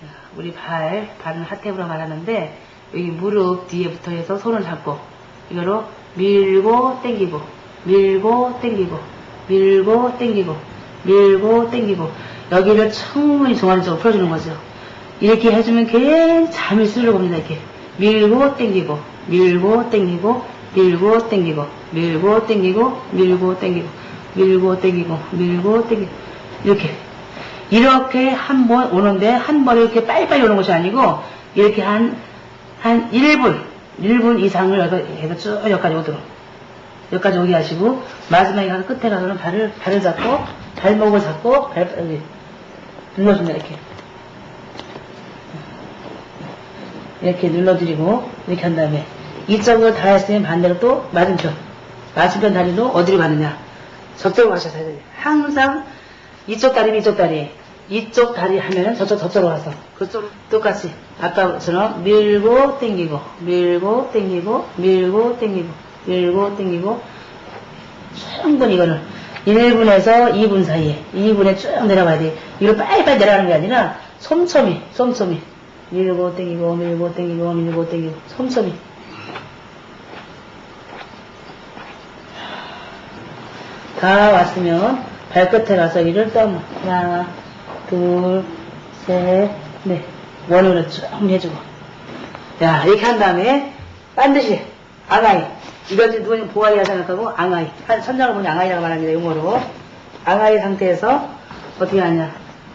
자, 우리 발, 발은 하태부로 말하는데 여기 무릎 뒤에부터 해서 손을 잡고 이거로 밀고 당기고 밀고 당기고 밀고 당기고 밀고 당기고 여기를 충분히 종아리 쪽으로 풀어주는 거죠. 이렇게 해주면 잠이 스르르 옵니다. 이렇게 밀고 당기고 밀고 당기고 밀고 당기고 밀고 당기고 밀고 당기고 밀고 당기고 밀고 당기고 이렇게 이렇게 한 번 오는데 한 번에 이렇게 빨리빨리 오는 것이 아니고 이렇게 한, 한 1분, 1분 이상을 해서 쭉 여기까지 오도록. 여기까지 오게 하시고, 마지막에 가서 끝에 가서는 발을, 발을 잡고, 발목을 잡고, 발, 여기, 눌러줍니다, 이렇게. 이렇게 눌러드리고, 이렇게 한 다음에, 이쪽으로 다 했으면 반대로 또 맞은편. 맞은편 다리로 어디로 가느냐. 저쪽으로 가셔야 돼요. 항상 이쪽 다리, 이쪽 다리. 이쪽 다리 하면은 저쪽, 저쪽으로 가서. 그쪽으로 똑같이. 아까처럼 밀고, 당기고, 밀고, 당기고, 밀고, 당기고, 밀고, 당기고. 충분히 이거는 1분에서 2분 사이에, 2분에 쭉 내려가야 돼. 이걸 빨리빨리 내려가는 게 아니라, 촘촘히, 촘촘히. 밀고, 당기고, 밀고, 당기고, 밀고, 당기고, 촘촘히. 다 왔으면 발끝에 가서 이를 떠 하나 둘 셋 넷 원으로 쭉 해주고 야 이렇게 한 다음에 반드시 앙아이. 이걸 누구는 보아리라 생각하고 앙아이. 한 천장을 보면 앙아이라고 말합니다 용어로. 앙아이 상태에서 어떻게 하냐?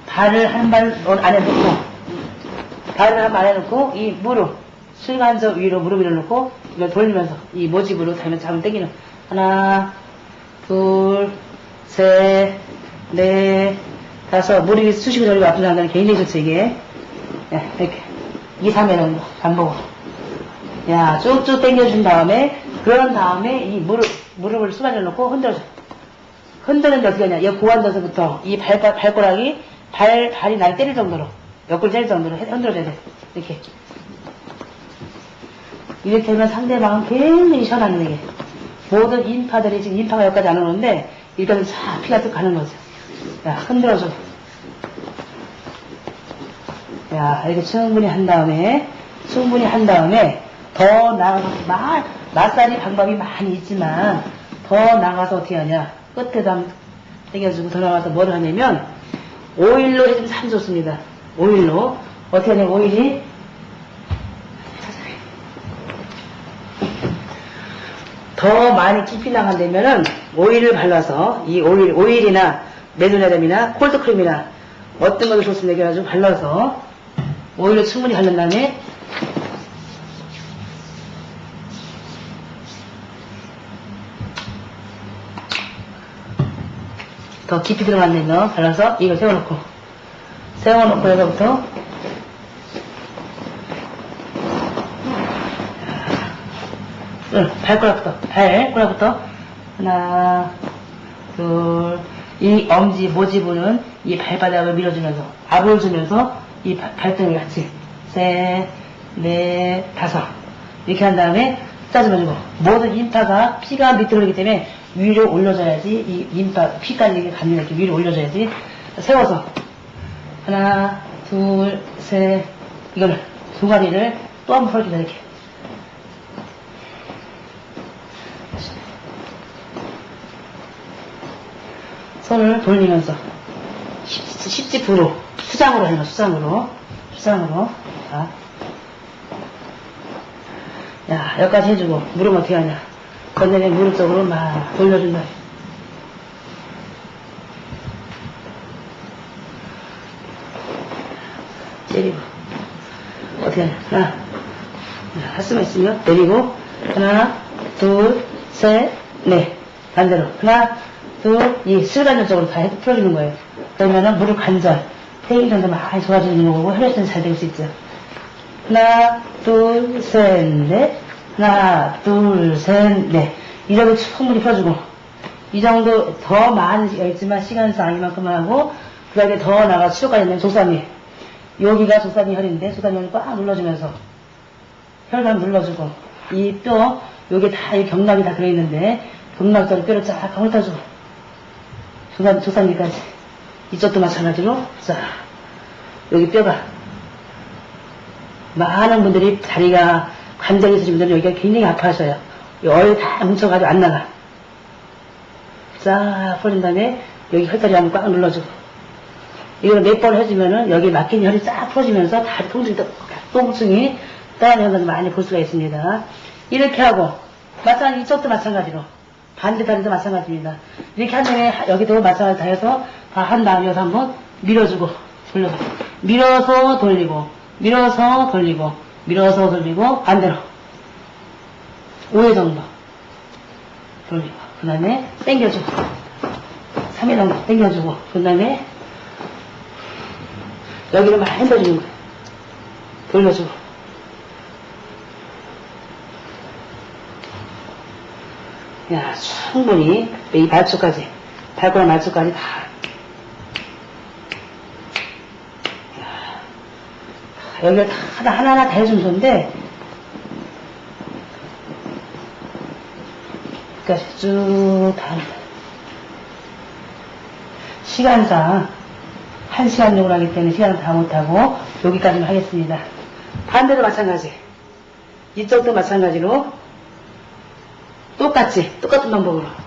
발을 한 발 안에 넣고. 발을 한 발 안에 넣고 이 무릎 실관저 위로 무릎 위로 놓고 이걸 돌리면서 이 모집으로 달면 잡으면 당기는. 하나 둘, 셋, 넷, 다섯. 무릎이 수식을 돌리고 앞으로 나가는 좋죠, 이게. 네, 이렇게. 2, 3회 정도 반복으로. 야, 쭉쭉 당겨준 다음에, 그런 다음에 이 무릎, 무릎을 수반을 놓고 흔들어줘. 흔드는 데 어떻게 하냐. 이 고관져서부터 이 발, 발가락이 발, 발이 날 때릴 정도로, 옆구리 때릴 정도로 해- 흔들어줘야 돼. 이렇게. 이렇게 하면 상대방은 굉장히 얘기. 모든 인파들이 지금 인파가 여기까지 안 오는데 일단은 쫙 피가 쭉 가는 거죠. 야 흔들어줘. 야 이렇게 충분히 한 다음에 충분히 한 다음에 더 나가서 마, 마사지 방법이 많이 있지만 더 나가서 어떻게 하냐 한번 당겨주고 더 나가서 뭘 하냐면 오일로 해주면 참 좋습니다. 오일로 어떻게 하냐면 오일이 더 많이 깊이 나간다면은 오일을 발라서 이 오일 오일이나 메드네름이나 콜드크림이나 어떤 것을 좋습니다. 그래가지고 발라서 오일을 충분히 바른 다음에 더 깊이 들어갔네요. 발라서 이걸 세워놓고 세워놓고 여기서부터 응, 발가락부터, 발가락부터. 하나, 둘, 이 엄지, 모지부는 이 발바닥을 밀어주면서, 압을 주면서 이 발- 발등을 같이, 셋, 넷, 다섯. 이렇게 한 다음에 짜주면 모든 인파가 피가 밑으로 오기 때문에 위로 올려줘야지, 이 인파, 피까지 갑니다. 이렇게 위로 올려줘야지. 세워서. 하나, 둘, 셋. 이거를, 두 가지를 또 한번 풀어주다 이렇게. 손을 돌리면서 십- 십지부로 수장으로 해요 수장으로. 수장으로. 자. 야 여기까지 해주고 무릎 어떻게 하냐. 건너에 무릎 쪽으로 막 돌려준다. 때리고. 어떻게 하냐. 하나. 할 수만 있으면 내리고. 하나 둘셋넷. 반대로. 하나 둘이 슬관절 쪽으로 다 해- 풀어주는 거예요. 그러면은 무릎 관절 퇴행전도 많이 좋아지는 거고 혈액순환 잘 될 수 있죠. 하나 둘 셋 넷. 하나 둘 셋 넷. 이 정도 충분히 풀어주고. 이 정도 더 많은 시간 있지만 시간상 이만큼 하고 그 다음에 더 나가 치료까지 있는 조사미 여기가 조사미 혈인데 조사미 혈을 꽉 눌러주면서 혈관 눌러주고. 이 뼈 여기 다 이 경락이 다 들어있는데 경락자로 뼈를 쫙 훑어주고 조상, 조상기까지 이쪽도 마찬가지로 자 여기 뼈가 많은 분들이 다리가 관절이 있으신 분들은 여기가 굉장히 아파하셔요. 이 어이 다 뭉쳐가지고 안 나가. 싹 풀린 다음에 여기 혈다리 한번 꽉 눌러주고. 이걸 몇 번 해주면은 여기 막힌 혈이 싹 풀어지면서 다리 통증이, 또- 통증이 떠나는 것을 많이 볼 수가 있습니다. 이렇게 하고, 마찬가지, 이쪽도 마찬가지로. 반대 다리도 마찬가지입니다. 이렇게 한 다음에 여기도 마찬가지 다 해서 다 한 다음에 여기서 한번 밀어주고, 돌려서. 밀어서 돌리고, 밀어서 돌리고, 밀어서 돌리고, 반대로. 5회 정도. 돌리고. 그 다음에 당겨주고. 3회 정도 당겨주고. 그 다음에 여기를 많이 흔들어주는 거예요. 돌려주고. 야, 충분히 이 말초까지, 발가락 말초까지 다. 야, 여기를 다 하나, 하나하나 다 해주면 좋은데, 여기까지 쭉 다. 합니다. 시간상, 한 시간 정도 하기 때문에 시간을 다 못하고, 여기까지만 하겠습니다. 반대로 마찬가지. 이쪽도 마찬가지로, 똑같이, 똑같은 방법으로.